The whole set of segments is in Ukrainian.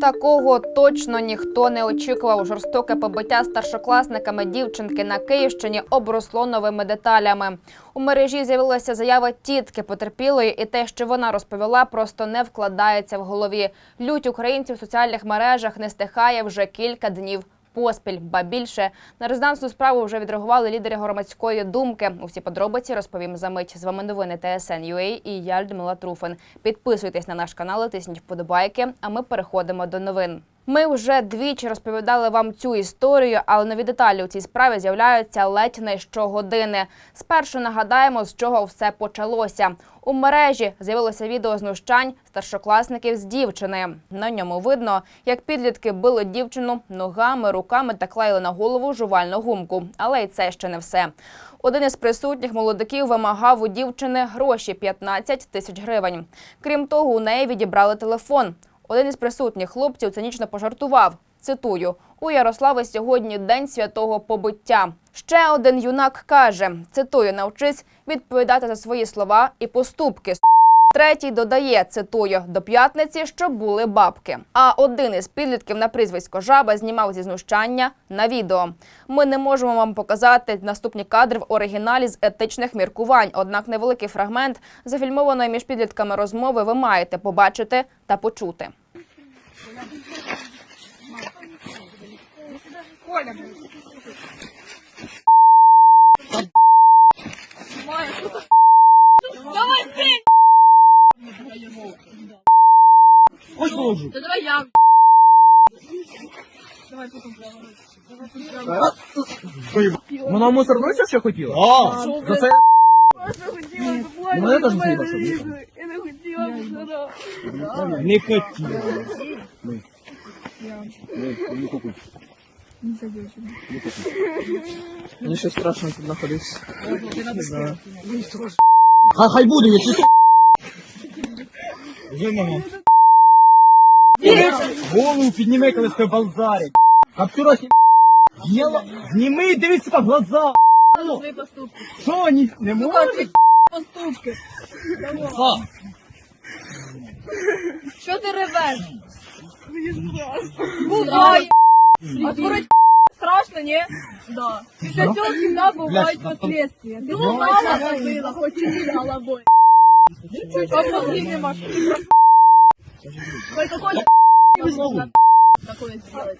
Такого точно ніхто не очікував. Жорстоке побиття старшокласниками дівчинки на Київщині обросло новими деталями. У мережі з'явилася заява тітки потерпілої, і те, що вона розповіла, просто не вкладається в голові. Лють українців в соціальних мережах не стихає вже кілька днів. Поспіль, ба більше на резонансну справу вже відреагували лідери громадської думки. Усі подробиці розповім за мить. З вами новини ТСН.UA і я Людмила Труфин. Підписуйтесь на наш канал, тисніть вподобайки. А ми переходимо до новин. Ми вже двічі розповідали вам цю історію, але нові деталі у цій справі з'являються ледь не щогодини. Спершу нагадаємо, з чого все почалося. У мережі з'явилося відео знущань старшокласників з дівчини. На ньому видно, як підлітки били дівчину ногами, руками та клеїли на голову жувальну гумку. Але й це ще не все. Один із присутніх молодиків вимагав у дівчини гроші 15 тисяч гривень. Крім того, у неї відібрали телефон. Один із присутніх хлопців цинічно пожартував. Цитую: у Ярослави сьогодні день святого побиття. Ще один юнак каже: цитую, навчись відповідати за свої слова і поступки. Третій додає, цитую, до п'ятниці, щоб були бабки. А один із підлітків на прізвисько жаба знімав зі знущання на відео. Ми не можемо вам показати наступні кадри в оригіналі з етичних міркувань. Однак невеликий фрагмент зафільмованої між підлітками розмови ви маєте побачити та почути. Хочешь Вона в мусорну ще хотіла? А, за це Ну, мене теж їхати. Я не хотіла вчора. не хотіла. Ми. Ми, не кукуй. Мені ще страшно тут знаходитися. Не. Хай, хай буде, якщо ти... Вже мама. Голову підніми, коли тебе базарить. Каптура сні... Єла... Зніми, дивись по глаза. Свої поступки. Що, не, не можеш? Поступки. А, Що ти ревеш? Буває. Отворить страшно, ні? Да. Після цього всегда бувають последствия. Ти лунала забила, хоч і не головою. А мозгів нема, що ти про- Ой, какой возможно такое сделать.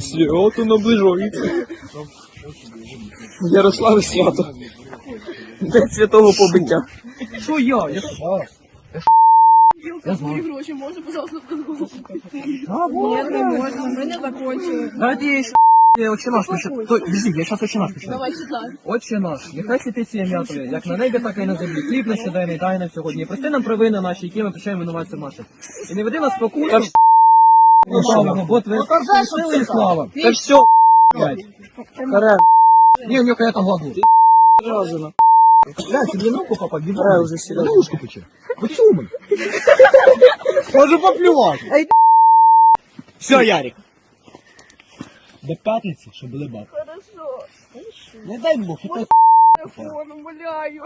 Свято наближається. Ярославе свято. День святого побиття. Що я? Я Я знаю. гроші можна, пожалуйста, А, Ні, не можна, ми не закончили. Давайте я еще Отче наш почитаю. То, Подожди, я сейчас отче наш почитаю. Давай читай. Отче наш, нехай святить ім'я Твоє, як на небі, так і на землі. Хліб наш щоденний дай нам сьогодні. І прости нам провини наші, які ми прощаємо винуватцям нашим. І не веди нас в спокусу. Бо Твоє сили і слава. Та все, блядь. Каре. Не, у нього какая-то глагол. Разина. Блядь, тебе ногу попа, бігай уже сюда. На ушко пече. Почумай. Може поплювати. Все, Ярик. До п'ятниці, щоб були бабки. Хорошо. Не дай Бог, і так Телефон, умоляю.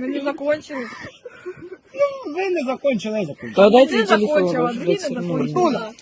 Ми не закончили. Ви не закончили, я закончив. Та дайте телефон.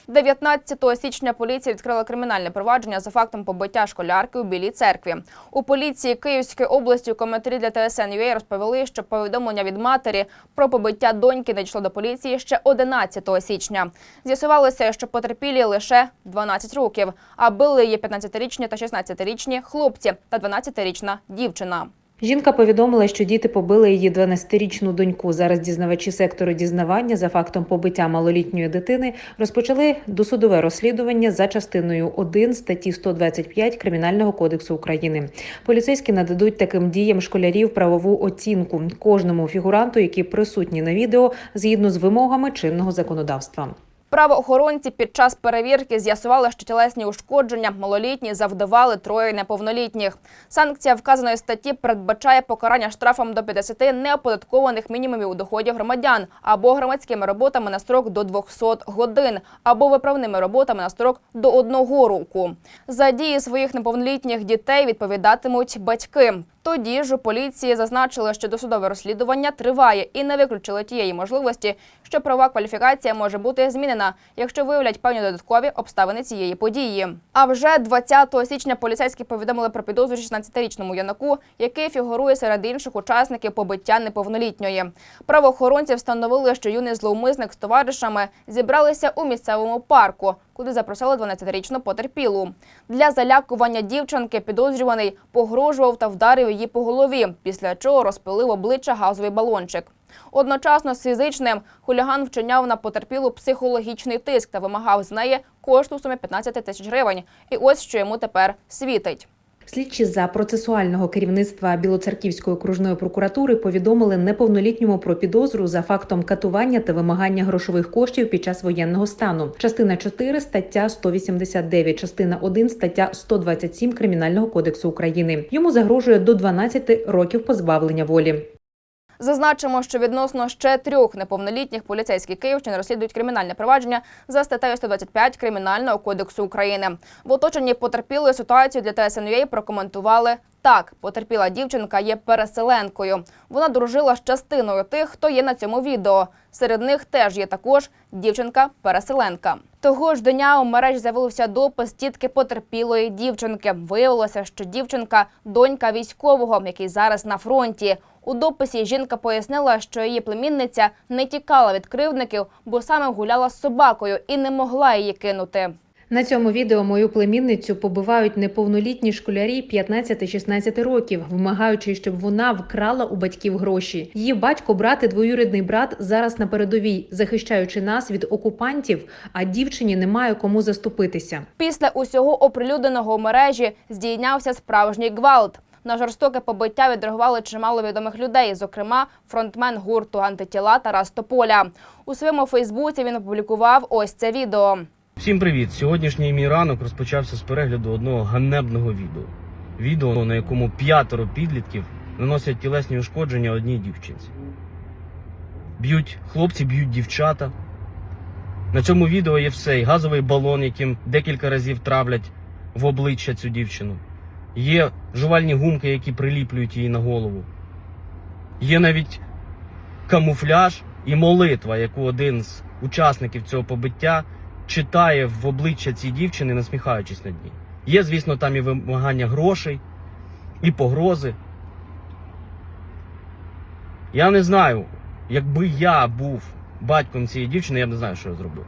не 19 січня поліція відкрила кримінальне провадження за фактом побиття школярки у Білій церкві. У поліції Київської області у коментарі для ТСН.UA розповіли, що повідомлення від матері про побиття доньки надійшло до поліції ще 11 січня. З'ясувалося, що потерпілі лише 12 років, а били її 15-річні та 16-річні хлопці та 12-річна дівчина. Жінка повідомила, що діти побили її 12-річну доньку. Зараз дізнавачі сектору дізнавання за фактом побиття малолітньої дитини розпочали досудове розслідування за частиною 1 статті 125 Кримінального кодексу України. Поліцейські нададуть таким діям школярів правову оцінку кожному фігуранту, які присутні на відео згідно з вимогами чинного законодавства. Правоохоронці під час перевірки з'ясували, що тілесні ушкодження малолітні завдавали троє неповнолітніх. Санкція вказаної статті передбачає покарання штрафом до 50 неоподаткованих мінімумів у доході громадян або громадськими роботами на строк до 200 годин, або виправними роботами на строк до одного року. За дії своїх неповнолітніх дітей відповідатимуть батьки. Тоді ж у поліції зазначили, що досудове розслідування триває і не виключили тієї можливості, що права кваліфікація може бути змінена, якщо виявлять певні додаткові обставини цієї події. А вже 20 січня поліцейські повідомили про підозру 16-річному юнаку, який фігурує серед інших учасників побиття неповнолітньої. Правоохоронці встановили, що юний зловмисник з товаришами зібралися у місцевому парку, куди запросили 12-річну потерпілу. Для залякування дівчинки підозрюваний погрожував та вдарив її по голові, після чого розпилив обличчя газовий балончик. Одночасно з фізичним хуліган вчиняв на потерпілу психологічний тиск та вимагав з неї кошту в сумі 15 тисяч гривень. І ось що йому тепер світить. Слідчі за процесуального керівництва Білоцерківської окружної прокуратури повідомили неповнолітньому про підозру за фактом катування та вимагання грошових коштів під час воєнного стану. Частина 4 стаття 189, частина 1 стаття 127 Кримінального кодексу України. Йому загрожує до 12 років позбавлення волі. Зазначимо, що відносно ще трьох неповнолітніх поліцейські Київщини розслідують кримінальне провадження за статтею 125 Кримінального кодексу України. В оточенні потерпілої ситуацію для ТСНЮА прокоментували так. Потерпіла дівчинка є переселенкою. Вона дружила з частиною тих, хто є на цьому відео. Серед них теж є також дівчинка-переселенка. Того ж дня у мережі з'явився допис тітки потерпілої дівчинки. Виявилося, що дівчинка донька військового, який зараз на фронті. У дописі жінка пояснила, що її племінниця не тікала від кривдників, бо саме гуляла з собакою і не могла її кинути. На цьому відео мою племінницю побивають неповнолітні школярі 15-16 років, вимагаючи, щоб вона вкрала у батьків гроші. Її батько, брат і двоюрідний брат зараз на передовій, захищаючи нас від окупантів, а дівчині немає кому заступитися. Після усього оприлюдненого у мережі здійнявся справжній гвалт. На жорстоке побиття відреагували чимало відомих людей, зокрема фронтмен гурту антитіла Тарас Тополя. У своєму Фейсбуці він опублікував ось це відео. Всім привіт! Сьогоднішній мій ранок розпочався з перегляду одного ганебного відео. Відео, на якому п'ятеро підлітків наносять тілесні ушкодження одній дівчинці. Б'ють хлопці, б'ють дівчата. На цьому відео є все: і газовий балон, яким декілька разів травлять в обличчя цю дівчину. Є жувальні гумки, які приліплюють її на голову. Є навіть камуфляж і молитва, яку один з учасників цього побиття читає в обличчя цій дівчини, насміхаючись над ній. Є, звісно, там і вимагання грошей, і погрози. Я не знаю, якби я був батьком цієї дівчини, я б не знаю, що я зробив.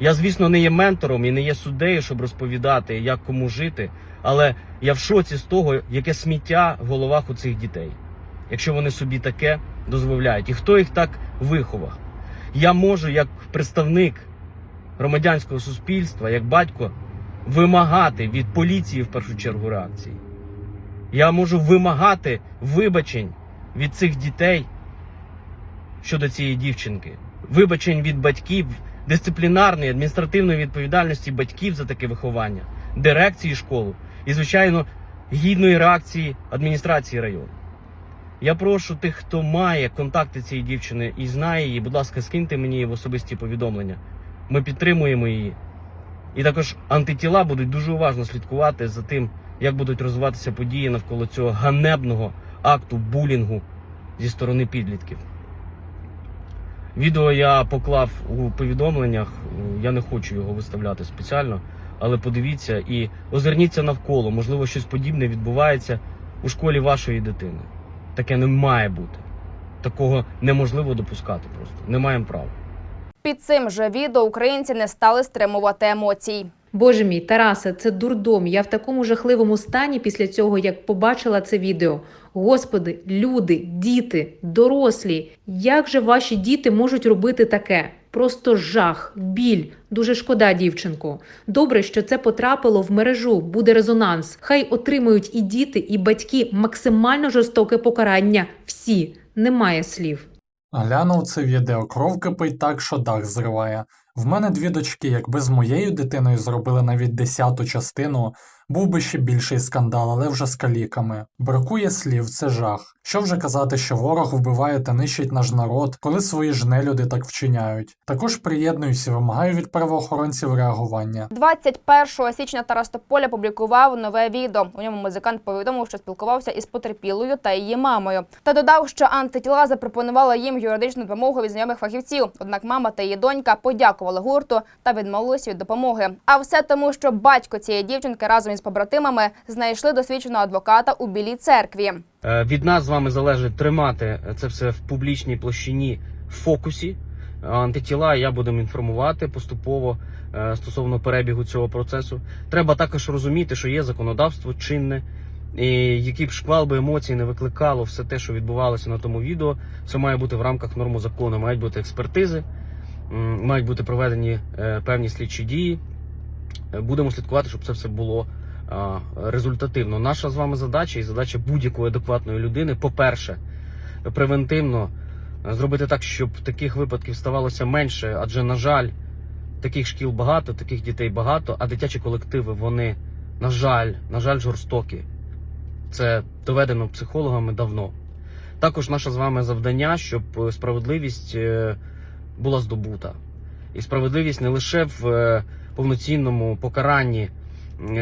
Я, звісно, не є ментором і не є суддею, щоб розповідати, як кому жити, але я в шоці з того, яке сміття в головах у цих дітей, якщо вони собі таке дозволяють. І хто їх так виховав? Я можу, як представник громадянського суспільства, як батько, вимагати від поліції в першу чергу реакції. Я можу вимагати вибачень від цих дітей щодо цієї дівчинки, вибачень від батьків, дисциплінарної, адміністративної відповідальності батьків за таке виховання, дирекції школи і, звичайно, гідної реакції адміністрації району. Я прошу тих, хто має контакти цієї дівчини і знає її, будь ласка, скиньте мені в особисті повідомлення. Ми підтримуємо її. І також антитіла будуть дуже уважно слідкувати за тим, як будуть розвиватися події навколо цього ганебного акту булінгу зі сторони підлітків. Відео я поклав у повідомленнях, я не хочу його виставляти спеціально, але подивіться і озирніться навколо. Можливо, щось подібне відбувається у школі вашої дитини. Таке не має бути. Такого неможливо допускати просто. Не маємо права. Під цим же відео українці не стали стримувати емоцій. Боже мій, Тарасе, це дурдом. Я в такому жахливому стані після цього, як побачила це відео. Господи, люди, діти, дорослі. Як же ваші діти можуть робити таке? Просто жах, біль. Дуже шкода, дівчинку. Добре, що це потрапило в мережу. Буде резонанс. Хай отримують і діти, і батьки максимально жорстоке покарання. Всі немає слів. Глянув це відео, кров кипить так, що дах зриває. В мене дві дочки, якби з моєю дитиною зробили навіть десяту частину, Був би ще більший скандал, але вже з каліками. Бракує слів, це жах. Що вже казати, що ворог вбиває та нищить наш народ, коли свої ж нелюди так вчиняють. Також приєднуюся вимагаю від правоохоронців реагування. 21 січня Тарас Тополя публікував нове відео. У ньому музикант повідомив, що спілкувався із потерпілою та її мамою. Та додав, що антитіла запропонувала їм юридичну допомогу від знайомих фахівців. Однак мама та її донька подякували гурту та відмовилися від допомоги. А все тому, що батько цієї дівчинки разом із побратимами знайшли досвідченого адвоката у білій церкві. Е, Від нас з вами залежить тримати це все в публічній площині в фокусі. Е, Антитіла я будемо інформувати поступово е, стосовно перебігу цього процесу. Треба також розуміти, що є законодавство чинне, і який б шквал би емоцій не викликало все те, що відбувалося на тому відео, це має бути в рамках норму закону. Мають бути експертизи, мають бути проведені певні слідчі дії. Будемо слідкувати, щоб це все було результативно. Наша з вами задача і задача будь-якої адекватної людини, по-перше, превентивно е, зробити так, щоб таких випадків ставалося менше, адже, на жаль, таких шкіл багато, таких дітей багато, а дитячі колективи, вони, на жаль, на жаль, жорстокі. Це доведено психологами давно. Також наше з вами завдання, щоб е, справедливість е, була здобута. І справедливість не лише в повноцінному покаранні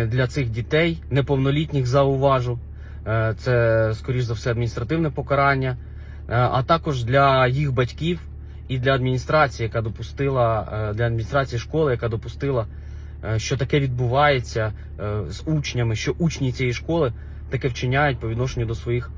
для цих дітей, неповнолітніх зауважу. Е, Це, скоріш за все, адміністративне покарання, е, а також для їх батьків і для адміністрації, яка допустила е, для адміністрації школи, яка допустила, е, що таке відбувається е, з учнями, що учні цієї школи таке вчиняють по відношенню до своїх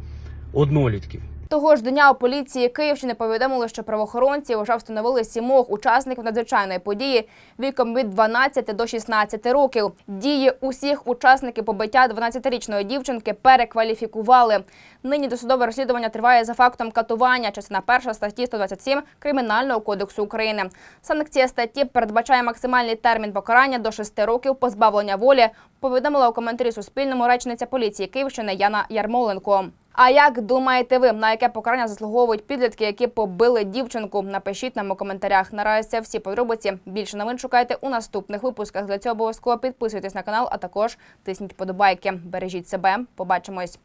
однолітків. Того ж дня у поліції Київщини повідомили, що правоохоронці вже встановили сімох учасників надзвичайної події віком від 12 до 16 років. Дії усіх учасників побиття 12-річної дівчинки перекваліфікували. Нині досудове розслідування триває за фактом катування, частина перша статті 127 Кримінального кодексу України. Санкція статті передбачає максимальний термін покарання до 6 років позбавлення волі. Повідомила у коментарі Суспільному речниця поліції Київщини Яна Ярмоленко. А як думаєте ви, на яке покарання заслуговують підлітки, які побили дівчинку? Напишіть нам у коментарях. Наразі це всі подробиці. Більше новин шукайте у наступних випусках. Для цього обов'язково підписуйтесь на канал, а також тисніть подобайки. Бережіть себе. Побачимось.